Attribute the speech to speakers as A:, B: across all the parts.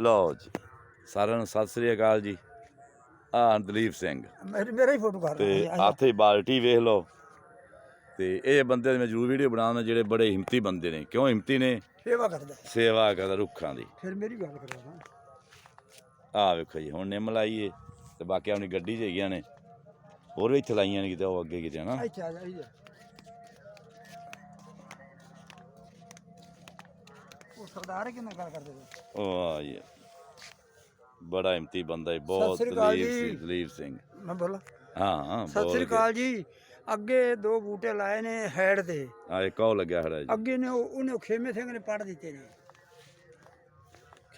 A: ਲਓ ਜੀ ਸਾਰਿਆਂ ਨੂੰ ਸਤਿ ਸ੍ਰੀ ਅਕਾਲ ਜੀ। ਆ ਦਲੀਪ ਸਿੰਘ।
B: ਮੇਰੀ ਮੇਰਾ ਹੀ ਫੋਟੋ ਕਰ
A: ਤੇ ਆਥੇ ਬਾਲਟੀ ਵੇਖ ਲਓ। ਤੇ ਇਹ ਬੰਦੇ ਦੀ ਮੈਂ ਜ਼ਰੂਰ ਵੀਡੀਓ ਬਣਾਉਣਾ ਜਿਹੜੇ ਬੜੇ ਹਿੰਮਤੀ ਬੰਦੇ ਨੇ। ਕਿਉਂ ਹਿੰਮਤੀ ਨੇ?
B: ਸੇਵਾ ਕਰਦਾ।
A: ਸੇਵਾ ਕਰਦਾ ਰੁੱਖਾਂ ਦੀ।
B: ਫਿਰ ਮੇਰੀ ਗੱਲ ਕਰੋ ਨਾ।
A: ਆ ਵੇਖੋ ਜੀ ਹੁਣ ਨਿੰਮ ਲਾਈਏ ਤੇ ਬਾਕੀ ਆਪਣੀ ਗੱਡੀ 'ਚ ਹੈਗੀਆਂ ਨੇ। ਹੋਰ ਵੀ ਇੱਥੇ ਲਾਈਆਂ ਨੇ ਕਿਤੇ ਉਹ ਅੱਗੇ ਕਿਤੇ ਹਨਾ?
B: ਇੱਥੇ ਆ ਜਾ ਸਰਦਾਰ ਕਿੰਨਾ ਗੱਲ ਕਰਦੇ ਨੇ
A: ਵਾਹ ਜੀ ਬੜਾ ਹਿੰਮਤੀ ਬੰਦਾ ਹੈ ਬਹੁਤ
B: ਸ੍ਰੀ ਅਕਾਲ
A: ਦਲੀਪ
B: ਜੀ।
A: ਸਿੰਘ ਦਲੀਪ ਸਿੰਘ।
B: ਮੈਂ ਬੋਲਾਂ?
A: ਹਾਂ ਹਾਂ
B: ਸਤਿ ਸ੍ਰੀ ਅਕਾਲ ਜੀ। ਅੱਗੇ ਦੋ ਬੂਟੇ ਲਾਏ ਨੇ ਹੈਡ ਤੇ
A: ਆ ਇੱਕ ਉਹ ਲੱਗਿਆ ਖੜਾ ਜੀ।
B: ਅੱਗੇ ਨੇ ਉਹ- ਉਹਨੇ ਖੇਮੇ ਸਿੰਘ ਨੇ ਪੜ ਦਿੱਤੇ ਨੇ।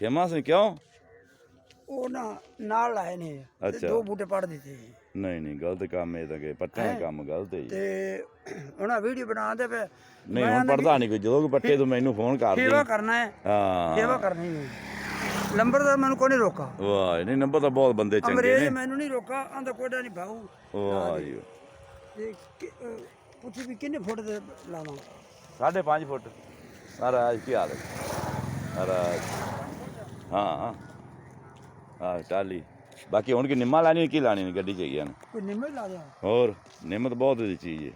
A: ਖੇਮਾ ਸਿੰਘ ਕਿਉਂ?
B: ਉਹ ਨਾ ਨਾਲ ਲਾਏ ਨੇ ਤੇ
A: ਅੱਛਾ।
B: ਦੋ ਬੂਟੇ ਪੜ ਦਿੱਤੇ
A: ਨਹੀਂ ਨਹੀਂ ਗਲਤ ਕੰਮ ਇਹ ਤਾਂ ਕਿ ਪੱਟਿਆਂ ਦਾ ਕੰਮ ਗਲਤ ਹੈ ਜੀ।
B: ਤੇ ਉਹਨਾਂ ਵੀਡੀਓ ਬਣਾਉਂਦੇ ਪਏ
A: ਨਹੀਂ ਹੁਣ ਪੜਦਾ ਨਹੀਂ ਕੋਈ ਜਦੋਂ ਕੋਈ ਪੱਟੇ ਤੂੰ ਮੈਨੂੰ ਫੋਨ ਕਰ ਦੇ।
B: ਸੇਵਾ ਕਰਨਾ ਹੈ। ਸੇਵਾ
A: ਹਾਂ
B: ਕਰਨੀ ਹੈ ਲੰਬਰਦਾਰ ਮੈਨੂੰ ਕੋਈ ਨਹੀਂ ਰੋਕਾ।
A: ਵਾਹ ਨਹੀਂ ਨੰਬਰ ਤਾਂ ਬਹੁਤ ਬੰਦੇ ਚੰਗੇ
B: ਅੰਗਰੇਜ਼
A: ਨੇ।
B: ਮੈਨੂੰ ਨਹੀਂ ਰੋਕਾ ਆਂਦਾ ਕੋਡਾ ਨਹੀਂ ਭਾਊ
A: ਵਾਹ ਜੀ।
B: ਪੁੱਛੀ ਵੀ ਕਿੰਨੇ ਫੁੱਟ ਦੇ ਲਾਵਾਂ?
A: ਸਾਢੇ 5 ਫੁੱਟ। ਮਹਾਰਾਜ ਕੀ ਹਾਲ ਹੈ? ਮਹਾਰਾਜ। ਹਾਂ। ਹਾਂ ਟਾਲੀ ਬਾਕੀ ਹੁਣ ਕਿ ਨਿੰਮਾ ਲਾਣੀ ਹੈ, ਕੀ ਲਾਣੀ ਗੱਡੀ ਚ ਹੈਗੀਆਂ ਨੇ
B: ਕੋਈ ਨਿੰਮੇ ਲਾ ਦਿਆਂ।
A: ਹੋਰ ਨਿੰਮ ਤਾਂ ਬਹੁਤ ਦੀ ਚੀਜ਼ ਹੈ।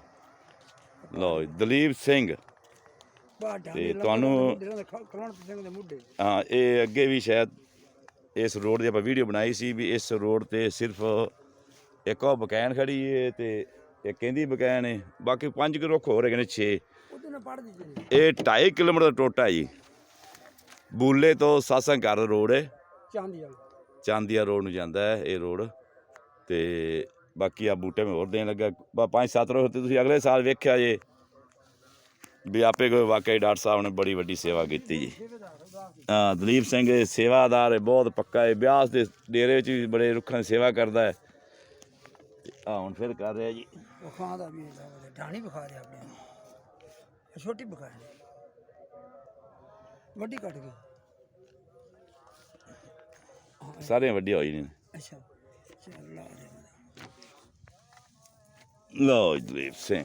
A: ਲਓ ਜੀ, ਦਲੀਪ ਸਿੰਘ।
B: ਬਾਡਾ
A: ਤੇ ਤੁਹਾਨੂੰ-
B: ਕਲਣ ਸਿੰਘ ਦੇ ਮੁੱਢੇ
A: ਹਾਂ ਇਹ ਅੱਗੇ ਵੀ ਸ਼ਾਇਦ ਇਸ ਰੋਡ ਦੀ ਆਪਾਂ ਵੀਡੀਓ ਬਣਾਈ ਸੀ ਵੀ ਇਸ ਰੋਡ ਤੇ ਸਿਰਫ ਇੱਕ ਉਹ ਬਕੈਨ ਖੜੀ ਏ ਤੇ ਇੱਕ ਕਹਿੰਦੀ ਬਕੈਨ ਏ। ਬਾਕੀ ਪੰਜ ਕੁ ਰੁੱਖ ਹੋਰ ਹੈਗੇ ਨੇ 6
B: ਉਹਦੇ ਨਾਲ ਪੜ ਦਿੱਤੇ ਨੇ
A: ਇਹ 2.5 ਕਿਲੋਮੀਟਰ ਦਾ ਟੋਟਾ ਜੀ। ਬੂਲੇ ਤੋਂ ਸਾਸੰਗ ਘਰ ਰੋਡ ਹੈ
B: ਚਾਂਦੀ ਵਾਲਾ।
A: ਚਾਂਦੀਆ ਰੋਡ ਨੂੰ ਜਾਂਦਾ ਹੈ ਇਹ ਰੋਡ ਤੇ ਬਾਕੀ ਆ ਬੂਟੇ ਮੈਂ ਹੋਰ ਦੇਣ ਲੱਗਾ। ਬਾ ਪੰਜ ਸੱਤ ਰੁੱਖ ਤੇ ਤੁਸੀਂ ਅਗਲੇ ਸਾਲ ਵੇਖਿਆ ਜੇ ਵੀ ਆਪੇ ਕੋਈ ਵਾਕਈ ਡਾਕਟਰ ਸਾਹਿਬ ਨੇ ਬੜੀ ਵੱਡੀ ਸੇਵਾ ਕੀਤੀ ਜੀ। ਹਾਂ, ਦਲੀਪ ਸਿੰਘ ਸੇਵਾਦਾਰ ਹੈ, ਬਹੁਤ ਪੱਕਾ ਹੈ, ਬਿਆਸ ਦੇ ਡੇਰੇ ਵਿੱਚ ਵੀ ਬੜੇ ਰੁੱਖਾਂ ਦੀ ਸੇਵਾ ਕਰਦਾ ਹੈ। ਆ ਹੁਣ ਫਿਰ ਕਰ ਰਿਹਾ ਜੀ।
B: ਵਖਾਂ ਦਾ ਵੀ ਢਾਣੀ ਵਿਖਾ ਰਿਹਾ ਆਪਣੇ ਛੋਟੀ ਵਿਖਾ ਵੱਡੀ ਕੱਟ ਗਈ।
A: ਸਾਰੀਆਂ ਵੱਡੀਆਂ ਹੋਈ ਨੇ
B: ਅੱਛਾ। ਚੱਲ ਲਾ ਦੇ
A: ਲਓ ਦਲੀਪ ਸਿੰਘ।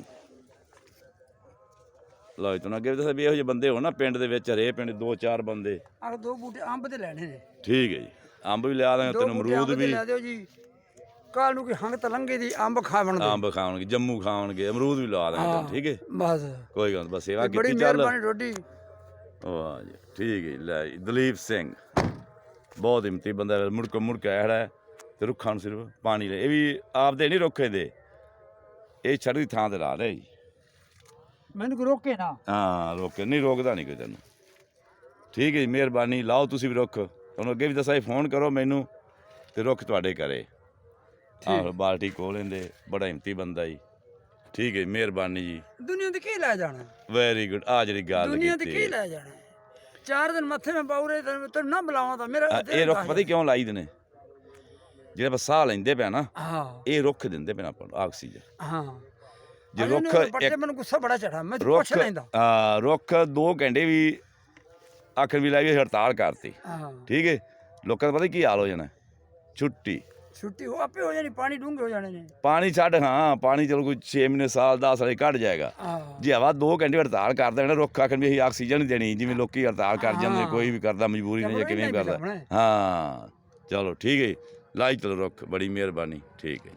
A: ਲਓ ਜੀ ਤੁਹਾਨੂੰ ਅੱਗੇ ਵੀ ਦੱਸਿਆ ਵੀ ਇਹੋ ਜਿਹੇ ਬੰਦੇ ਹੋਣ ਨਾ ਪਿੰਡ ਦੇ ਵਿੱਚ ਹਰੇ ਪਿੰਡ ਦੋ ਚਾਰ ਬੰਦੇ।
B: ਆਹ ਦੋ ਬੂਟੇ ਅੰਬ ਦੇ ਲੈਣੇ ਨੇ।
A: ਠੀਕ ਹੈ ਜੀ। ਅੰਬ ਵੀ ਲਿਆ ਦਾਂਗੇ ਤੈਨੂੰ ਅਮਰੂਦ ਵੀ।
B: ਲੈ ਦਿਓ ਜੀ। ਕੱਲ ਨੂੰ ਕਿ ਹੰਗਤ ਲੰਗੇ ਦੀ ਅੰਬ ਖਾਵਣ ਦੇ।
A: ਅੰਬ ਖਾਣਗੇ ਜੰਮੂ ਖਾਣਗੇ ਅਮਰੂਦ ਵੀ ਲਵਾ ਦਾਂਗੇ ਤੈਨੂੰ, ਠੀਕ ਹੈ?
B: ਬਸ।
A: ਕੋਈ ਗੱਲ ਬਸ ਸੇਵਾ
B: ਬੜੀ
A: ਕੀਤੀ ਚੱਲ।
B: ਮਿਹਰਬਾਨੀ ਰੋਡੀ
A: ਵਾਹ ਜੀ ਠੀਕ ਹੈ ਲੈ ਦਲੀਪ ਸਿੰਘ। ਬਹੁਤ ਹਿੰਮਤੀ ਬੰਦਾ ਹੈ, ਮੁੜ ਕੇ ਮੁੜ ਕੇ ਆਇਆ ਹੈ ਤੇ ਰੁੱਖਾਂ ਨੂੰ ਸਿਰਫ ਪਾਣੀ ਲੈ ਇਹ ਵੀ ਆਪਦੇ ਨਹੀਂ ਰੁੱਖੇ ਦੇ। ਇਹ ਛੜ ਥਾਂ ਤੇ ਲਾ ਰਿਹਾ ਜੀ।
B: ਮੈਨੂੰ ਕੋ ਰੋਕੇ ਨਾ।
A: ਹਾਂ ਰੋਕੇ। ਨਹੀਂ ਰੋਕਦਾ ਨਹੀਂ ਕੋਈ ਤੈਨੂੰ। ਠੀਕ ਹੈ ਜੀ ਮਿਹਰਬਾਨੀ। ਲਾਓ ਤੁਸੀਂ ਵੀ ਰੁੱਖ। ਤੁਹਾਨੂੰ ਅੱਗੇ ਵੀ ਦੱਸਿਆ ਸੀ, ਫੋਨ ਕਰੋ ਮੈਨੂੰ ਤੇ ਰੁੱਖ ਤੁਹਾਡੇ ਘਰੇ। ਆਹ ਬਾਲਟੀ ਕੋਲ ਲੈਂਦੇ। ਬੜਾ ਹਿੰਮਤੀ ਬੰਦਾ ਜੀ। ਠੀਕ ਹੈ ਜੀ, ਮਿਹਰਬਾਨੀ ਜੀ।
B: ਦੁਨੀਆ ਤੇ ਕੀ ਲੈ ਜਾਣਾ?
A: ਵੈਰੀ ਗੁੱਡ ਆ ਜਿਹੜੀ ਗੱਲ
B: ਦੁਨੀਆ ਤੇ
A: ਕੀਤੀ
B: ਕੀ ਲੈ ਜਾਣਾ? ਚਾਰ ਦਿਨ ਮੱਥੇ ਮੈਂ ਪਾਉਰੇ ਤੈਨੂੰ ਨਾ ਬੁਲਾਵਾਂ ਤਾਂ ਮੇਰਾ
A: ਇਹ ਰੁੱਖ ਪਤਾ ਹੀ ਕਿਉਂ ਲਾਈ ਦੇ ਨੇ? ਜਿਹੜੇ ਆਪਾਂ ਸਾਹ ਲੈਂਦੇ ਪਿਆ ਨਾ
B: ਹਾਂ।
A: ਇਹ ਰੁੱਖ ਦਿੰਦੇ ਨੇ ਆਪਾਂ ਆਕਸੀਜਨ।
B: ਹਾਂ।
A: ਜੇ ਰੁੱਖ ਇੱਕ
B: ਮੈਨੂੰ ਗੁੱਸਾ ਬੜਾ ਚੜਾ ਮੈਂ
A: ਰੁੱਖ
B: ਪੁੱਛ ਲੈਂਦਾ।
A: ਆ ਰੁੱਖ 2 ਘੰਟੇ ਵੀ ਆਖਰ ਵੀ ਲਾਈ ਹੜਤਾਲ ਕਰਤੀ।
B: ਹਾਂ।
A: ਠੀਕ ਹੈ ਲੋਕਾਂ ਦਾ ਪਤਾ ਕੀ ਹਾਲ ਹੋ ਜਾਣਾ? ਛੁੱਟੀ।
B: ਛੁੱਟੀ ਹੋ ਆਪੇ ਹੋ ਜਾਣੀ ਪਾਣੀ ਡੂੰਘੇ ਹੋ ਜਾਣੇ ਨੇ।
A: ਪਾਣੀ ਛੱਡ ਹਾਂ ਪਾਣੀ ਚਲੋ ਕੋਈ 6 ਮਹੀਨੇ ਸਾਲ 10 ਸਾਲ ਕੱਢ ਜਾਏਗਾ। ਜੇ ਹਵਾ 2 ਘੰਟੇ ਹੜਤਾਲ ਕਰ ਦੇਣਾ ਰੁੱਖ ਆਖਣ ਵੀ ਅਸੀਂ ਆਕਸੀਜਨ ਨਹੀਂ ਦੇਣੀ ਜਿਵੇਂ ਲੋਕੀ ਹੜਤਾਲ ਕਰ ਜਾਂਦੇ ਕੋਈ ਵੀ ਕਰਦਾ ਮਜਬੂਰੀ ਨਾਲ ਜਾਂ ਕਿਵੇਂ ਕਰਦਾ। ਹਾਂ ਚਲੋ ਠੀਕ ਹੈ। ਲਾਈ ਚਲੋ ਰੁੱਖ ਬੜੀ ਮਿਹਰਬਾਨੀ ਠੀਕ ਹੈ